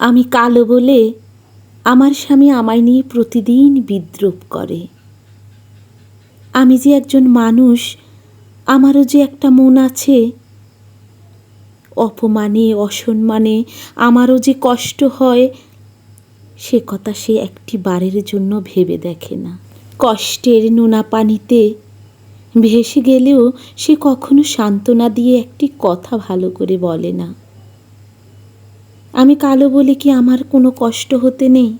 আমি কালো বলে আমার স্বামী আমায় নিয়ে প্রতিদিন বিদ্রুপ করে। আমি যে একজন মানুষ, আমারও যে একটা মন আছে। অপমানে, অসম্মানে আমারও যে কষ্ট হয়, সে কথা সে একটি বারের জন্য ভেবে দেখে না। কষ্টের নোনা পানিতে ভেসে গেলেও সে কখনো সান্ত্বনা দিয়ে একটি কথা ভালো করে বলে না। আমি কালো বলে কি আমার কোনো কষ্ট হতে নেই?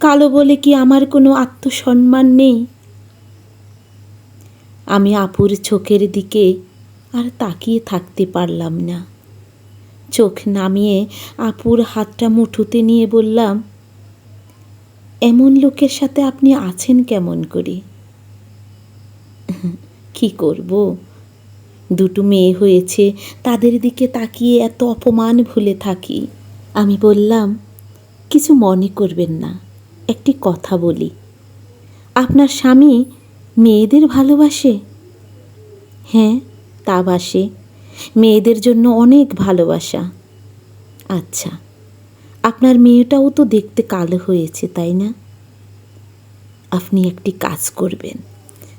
কালো বলে কি আমার কোনো আত্মসম্মান নেই? আমি আপুর চোখের দিকে আর তাকিয়ে থাকতে পারলাম না। চোখ নামিয়ে আপুর হাতটা মুঠোতে নিয়ে বললাম, এমন লোকের সাথে আপনি আছেন কেমন করে? কি করব? দুটো মেয়ে হয়েছে, তাদের দিকে তাকিয়ে এত অপমান ভুলে থাকি। আমি বললাম, কিছু মনে করবেন না, একটি কথা বলি। আপনার স্বামী মেয়েদের ভালোবাসে? হ্যাঁ তা বাসে। মেয়েদের জন্য অনেক ভালোবাসা। আচ্ছা আপনার মেয়েটাও তো দেখতে কালো হয়েছে, তাই না? আপনি একটি কাজ করবেন।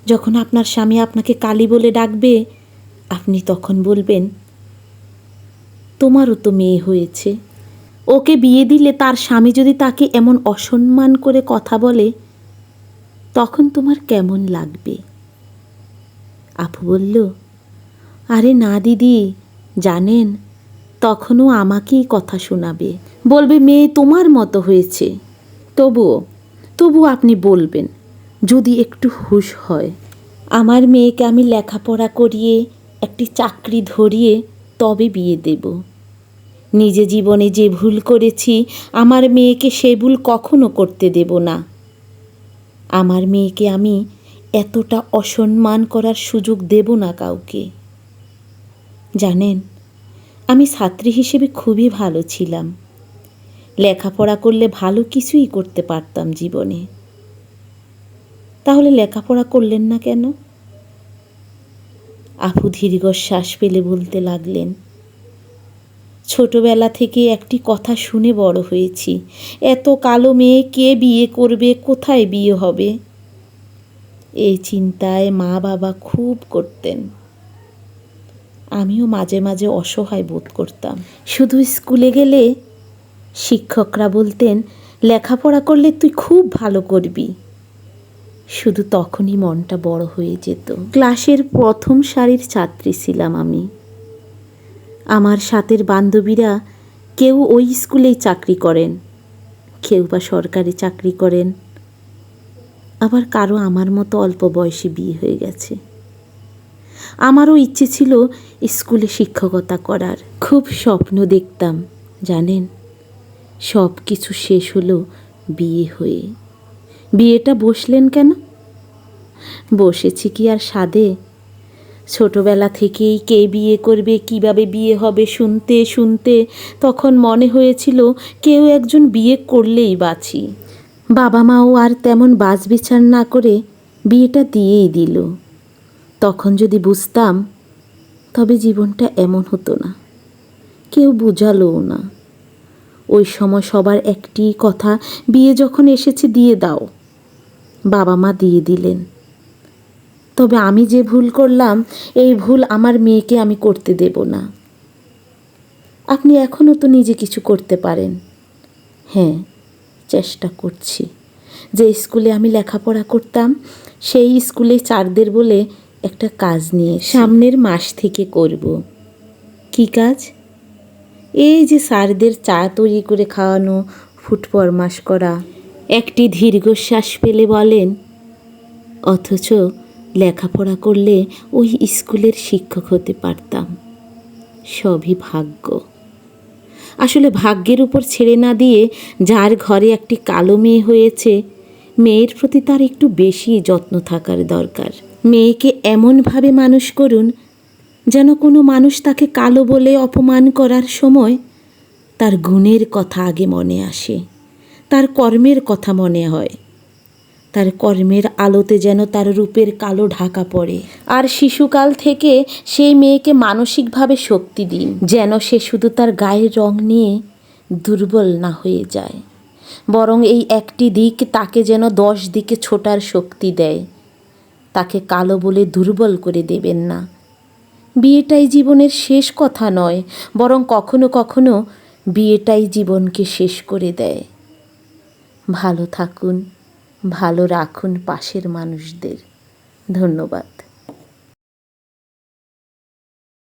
যখন আপনার স্বামী আপনাকে কালী বলে ডাকবে আপনি তখন বলবেন, তোমারও তো মেয়ে হয়েছে। ওকে বিয়ে দিলে তার স্বামী যদি তাকে এমন অসম্মান করে কথা বলে, তখন তোমার কেমন লাগবে? আপু বলল, আরে না দিদি, জানেন, তখনও আমাকেই কথা শোনাবে। বলবে, মেয়ে তোমার মতো হয়েছে। তবুও তবু আপনি বলবেন, যদি একটু হুশ হয়, আমার মেয়েকে আমি লেখাপড়া করিয়ে একটি চাকরি ধরিয়ে তবে বিয়ে দেব। নিজে জীবনে যে ভুল করেছি, আমার মেয়েকে সে ভুল কখনো করতে দেব না। আমার মেয়েকে আমি এতটা অসম্মান করার সুযোগ দেব না কাউকে। জানেন, আমি ছাত্রী হিসেবে খুবই ভালো ছিলাম। লেখাপড়া করলে ভালো কিছুই করতে পারতাম জীবনে। তাহলে লেখাপড়া করলেন না কেন? আপু দীর্ঘশ্বাস ফেলে বলতে লাগলেন, ছোটবেলা থেকে একটি কথা শুনে বড় হয়েছি। এত কালো মেয়ে কে বিয়ে করবে? কোথায় বিয়ে হবে? এই চিন্তায় মা বাবা খুব করতেন। আমিও মাঝে মাঝে অসহায় বোধ করতাম। শুধু স্কুলে গেলে শিক্ষকরা বলতেন, লেখাপড়া করলে তুই খুব ভালো করবি। শুধু তখনই মনটা বড় হয়ে যেত। ক্লাসের প্রথম সারির ছাত্রী ছিলাম আমি। আমার সাথের বান্ধবীরা কেউ ওই স্কুলেই চাকরি করেন, কেউ বা সরকারি চাকরি করেন। আবার কারও আমার মতো অল্প বয়সে বিয়ে হয়ে গেছে। আমারও ইচ্ছে ছিল স্কুলে শিক্ষকতা করার। খুব স্বপ্ন দেখতাম, জানেন? সব কিছু শেষ হলো বিয়ে হয়ে। বিয়েটা বসলেন কেন? বসেছি কি আর সাদে ছোটবেলা থেকেই কে বিয়ে করবে, কীভাবে বিয়ে হবে, শুনতে শুনতে তখন মনে হয়েছিল কেউ একজন বিয়ে করলেই বাঁচি। বাবা মাও আর তেমন বাজ বিচার না করে বিয়েটা দিয়েই দিল। তখন যদি বুঝতাম, তবে জীবনটা এমন হতো না। কেউ বুঝালোও না। ওই সময় সবার একটি কথা, বিয়ে যখন এসেছে দিয়ে দাও। বাবা মা দিয়ে দিলেন। তবে আমি যে ভুল করলাম, এই ভুল আমার মেয়েকে আমি করতে দেব না। আপনি এখনও তো নিজে কিছু করতে পারেন। হ্যাঁ চেষ্টা করছি। যে স্কুলে আমি লেখাপড়া করতাম, সেই স্কুলে চারদের বলে একটা কাজ নিয়ে সামনের মাস থেকে করব। কি কাজ? এই যে স্যারদের চা তৈরি করে খাওয়ানো ফুট ফরমাস করা, একটি দীর্ঘশ্বাস পেলে বলেন, অথচ লেখাপড়া করলে ওই স্কুলের শিক্ষক হতে পারতাম। সবই ভাগ্য। আসলে ভাগ্যের উপর ছেড়ে না দিয়ে যার ঘরে একটি কালো মেয়ে হয়েছে, মেয়ের প্রতি তার একটু বেশি যত্ন থাকার দরকার। মেয়েকে এমনভাবে মানুষ করুন যেন কোনো মানুষ তাকে কালো বলে অপমান করার সময় তার গুণের কথা আগে মনে আসে, তার কর্মের কথা মনে হয়। তার কর্মের আলোতে যেন তার রূপের কালো ঢাকা পড়ে। আর শিশুকাল থেকে সেই মেয়েকে মানসিকভাবে শক্তি দিন, যেন সে শুধু তার গায়ের রং নিয়ে দুর্বল না হয়ে যায়। বরং এই একটি দিক তাকে যেন দশ দিকে ছোটার শক্তি দেয়। তাকে কালো বলে দুর্বল করে দেবেন না। বিয়েটাই জীবনের শেষ কথা নয়, বরং কখনো কখনো বিয়েটাই জীবনকে শেষ করে দেয়। ভালো থাকুন, ভালো রাখুন পাশের মানুষদের। ধন্যবাদ।